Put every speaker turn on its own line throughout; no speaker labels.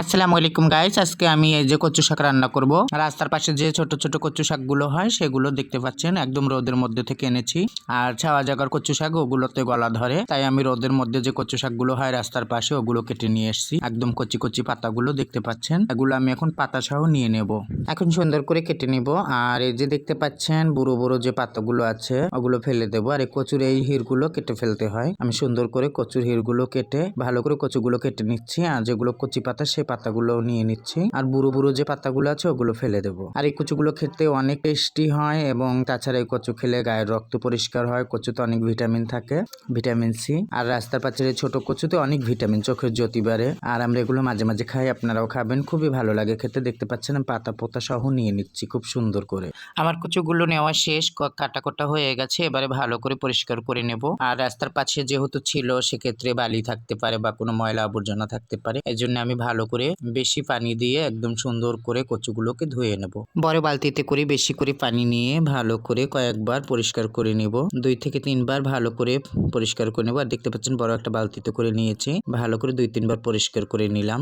আসসালামু আলাইকুম গাইস আজকে আমি এই যে কচু শাক রান্না করব। রাস্তার পাশে যে ছোট ছোট কচু শাকগুলো হয়, সেগুলো দেখতে পাচ্ছেন। একদম রোদের মধ্যে থেকে এনেছি। আর ছাওয়া জায়গার কচু শাক, ওগুলোতে গলা ধরে। তাই আমি রোদের মধ্যে যে কচু শাকগুলো হয়, রাস্তার পাশে ওগুলো কেটে নিয়ে এসেছি। একদম কচি কচি পাতাগুলো দেখতে পাচ্ছেন। এগুলো আমি এখন পাতা সহ নিয়ে নেব। এখন সুন্দর করে কেটে নিব। আর এই যে দেখতে পাচ্ছেন, বুড়ো বুড়ো যে পাতাগুলো আছে, ওগুলো ফেলে দেবো। আর এই কচুর এই হিরগুলো কেটে ফেলতে হয়। আমি সুন্দর করে কচুর হিরগুলো কেটে, ভালো করে কচুগুলো কেটে নিচ্ছি। আর যেগুলো কচি পাতা সেই পাতাগুলো নিয়ে নিচ্ছি। আর বুড়ো বুড়ো যে পাতাগুলো আছে, ওগুলো ফেলে দেবো। আর এই কচুগুলো খেতে অনেক টেস্টি হয় এবং তাছাড়া এই কচু খেলে গায়ের রক্ত পরিষ্কার হয়। কচুতে অনেক ভিটামিন থাকে, ভিটামিন সি। আর রাস্তার এই ছোট কচুতে অনেক ভিটামিন, চোখের জ্যোতি বাড়ে। আর আমরা এগুলো মাঝে মাঝে খাই, আপনারাও খাবেন। খুবই ভালো লাগে খেতে। দেখতে পাচ্ছেন পাতা পোতা সহ নিয়ে নিচ্ছি খুব সুন্দর করে। আমার কচুগুলো নেওয়া শেষ কাটা কোটা হয়ে গেছে। এবারে ভালো করে পরিষ্কার করে নেব। আর রাস্তার পাশে যেহেতু ছিল, সেক্ষেত্রে বালি থাকতে পারে বা কোনো ময়লা আবর্জনা থাকতে পারে। এই জন্য আমি ভালো করে বেশি পানি দিয়ে একদম সুন্দর করে কচুগুলোকে ধুয়ে নেব। বড় বালতিতে করে বেশি করে পানি নিয়ে ভালো করে কয়েকবার পরিষ্কার করে নেব। দুই থেকে তিনবার ভালো করে পরিষ্কার করে নেব। আর দেখতে পাচ্ছেন বড় একটা বালতিতে করে নিয়েছি। ভালো করে দুই তিনবার পরিষ্কার করে নিলাম।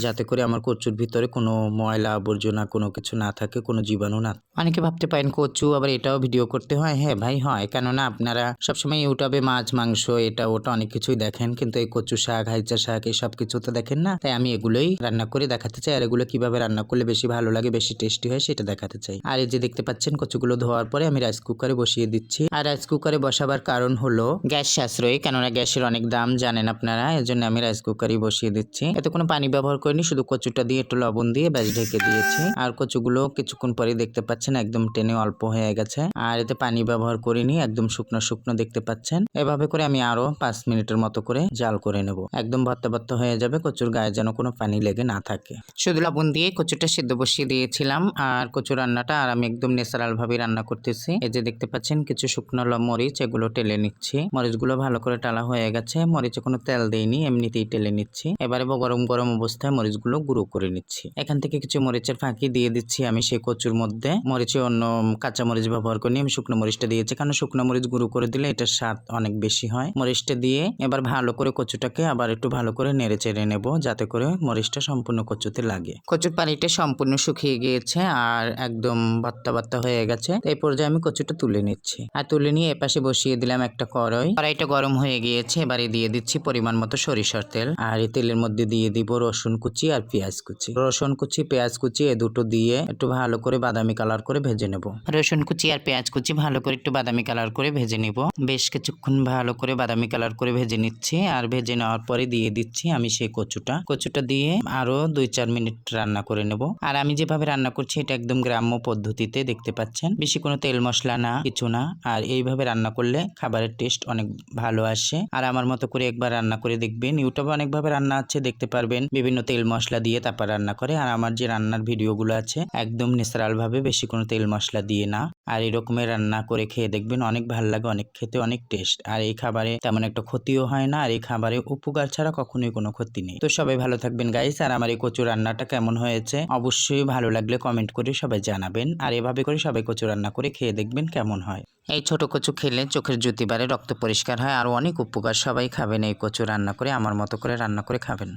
যাতে করে আমার কচুর ভিতরে কোনো ময়লা আবর্জনা কোনো কিছু না থাকে, কোনো জীবাণু না অনেকে ভাবতে পারেন কচু আবার এটাও ভিডিও করতে হয়। হ্যাঁ ভাই, হয়। কেননা আপনারা সবসময় ইউটিউবে মাছ, মাংস, এটা, ওটা অনেক কিছুই দেখেন। কিন্তু এই কচু শাক, হাইচা শাক, এই সব কিছু তো দেখেন না। তাই আমি এগুলোই রান্না করে দেখাতে চাই। আর এগুলো কীভাবে রান্না করলে বেশি ভালো লাগে, বেশি টেস্টি হয় সেটা দেখাতে চাই। আর এই যে দেখতে পাচ্ছেন কচুগুলো ধোয়ার পরে আমি রাইস কুকারে বসিয়ে দিচ্ছি। আর রাইস কুকারে বসাবার কারণ হলো গ্যাস সাশ্রয়ী। কেননা গ্যাসের অনেক দাম, জানেন আপনারা। এর জন্য আমি রাইস কুকারই বসিয়ে দিচ্ছি। এতে কোনো পানি ব্যবহার করিনি, শুধু কচুটা দিয়ে একটু লবণ দিয়ে ব্যাস ঢেকে দিয়েছি। আর কচুগুলো কিছুক্ষণ পরে দেখতে পাচ্ছেন, একদম টেনে অল্প হয়ে গেছে। আর এতে পানি ব্যবহার করিনি, একদম শুকনো শুকনো দেখতে পাচ্ছেন। এভাবে করে আমি আরও পাঁচ মিনিটের মতো করে জাল করে নেব। একদম ভত্তা ভত্তা হয়ে যাবে, কচুর গায়ে যেন কোনো পানি লেগে না থাকে। শুধু লবণ দিয়ে কচুটা সিদ্ধ বসিয়ে দিয়েছিলাম। আর কচু রান্নাটা আর আমি একদম ন্যাচারাল ভাবে রান্না করতেছি। এই যে দেখতে পাচ্ছেন, কিছু শুকনো মরিচ, এগুলো টেলে নিচ্ছি। মরিচগুলো ভালো করে টালা হয়ে গেছে। মরিচে কোনো তেল দেইনি, এমনিতেই টেলে নিচ্ছি। এবারে গরম গরম গরম অবস্থায় মরিচগুলো গুঁড়ো করে নিচ্ছি। এখান থেকে কিছু মরিচের ফাঁকি দিয়ে দিচ্ছি আমি সেই কচুর মধ্যে। মরিচে অন্য কাঁচা মরিচ ব্যবহার করিনি, আমি শুকনো মরিচটা দিয়েছি। কারণ শুকনো মরিচ গুঁড়ো করে দিলে এটার স্বাদ অনেক বেশি হয়। মরিচটা দিয়ে এবার ভালো করে কচুটাকে আবার একটু ভালো করে নেড়ে চেড়ে নেব, যাতে করে মরিচটা সম্পূর্ণ কচুতে লাগে। কচুর পানিটা সম্পূর্ণ শুকিয়ে গিয়েছে আর একদম বাত্তা বাত্তা হয়ে গেছে। এই পর্যায়ে আমি কচুটা তুলে নিচ্ছি। আর তুলে নিয়ে এপাশে বসিয়ে দিলাম একটা কড়াই। কড়াইটা গরম হয়ে গিয়েছে, এবারে দিয়ে দিচ্ছি পরিমাণ মতো সরিষার তেল। আর এই তেলের মধ্যে দিয়ে দিব রসুন কুচি আর পেঁয়াজ কুচি। রসুন কুচি, পেঁয়াজ কুচি, এ দুটো দিয়ে একটু ভালো করে বাদামি কালার করে ভেজে নেব। রসুন কুচি আর পেঁয়াজ কুচি ভালো করে একটু বাদামি কালার করে ভেজে নেব। বেশ কিছুক্ষণ ভালো করে বাদামি কালার করে ভেজে নিচ্ছি আর ভেজে নেওয়ার পরে দিয়ে দিচ্ছি আমি সেই কচুটা। কচুটা দিয়ে আরও দুই চার মিনিট রান্না করে নেব। আর আমি যেভাবে রান্না করছি এটা একদম গ্রাম্য পদ্ধতিতে দেখতে পাচ্ছেন। বেশি কোনো তেল মশলা না, কিছু না। আর এইভাবে রান্না করলে খাবারের টেস্ট অনেক ভালো আসে। আর আমার মতো করে একবার রান্না করে দেখবেন। ইউটিউবে অনেকভাবে রান্না আছে, দেখতে পারবেন। বিভিন্ন তেল মশলা দিয়ে তারপর রান্না করে। আর আমার যে রান্নার ভিডিওগুলো আছে, একদম ন্যাচারাল ভাবে বেশি কোনো তেল মশলা দিয়ে না। আর এরকমের রান্না করে খেয়ে দেখবেন অনেক ভালো লাগে, অনেক খেতে অনেক টেস্ট। আর এই খাবারে তেমন একটা ক্ষতিও হয় না, আর এই খাবারে উপকার ছাড়া কখনোই কোনো ক্ষতি নেই। তো সবাই ভালো থাকবেন গাইস আর আমার এই কচু রান্নাটা কেমন হয়েছে, অবশ্যই ভালো লাগলে কমেন্ট করে সবাই জানাবেন। আর এভাবে করে সবাই কচু রান্না করে খেয়ে দেখবেন কেমন হয়। এই ছোট কচু খেলে চোখের জ্যোতি বাড়ে, রক্ত পরিষ্কার হয় আর অনেক উপকার সবাই খাবেন এই কচু রান্না করে, আমার মতো করে রান্না করে খাবেন।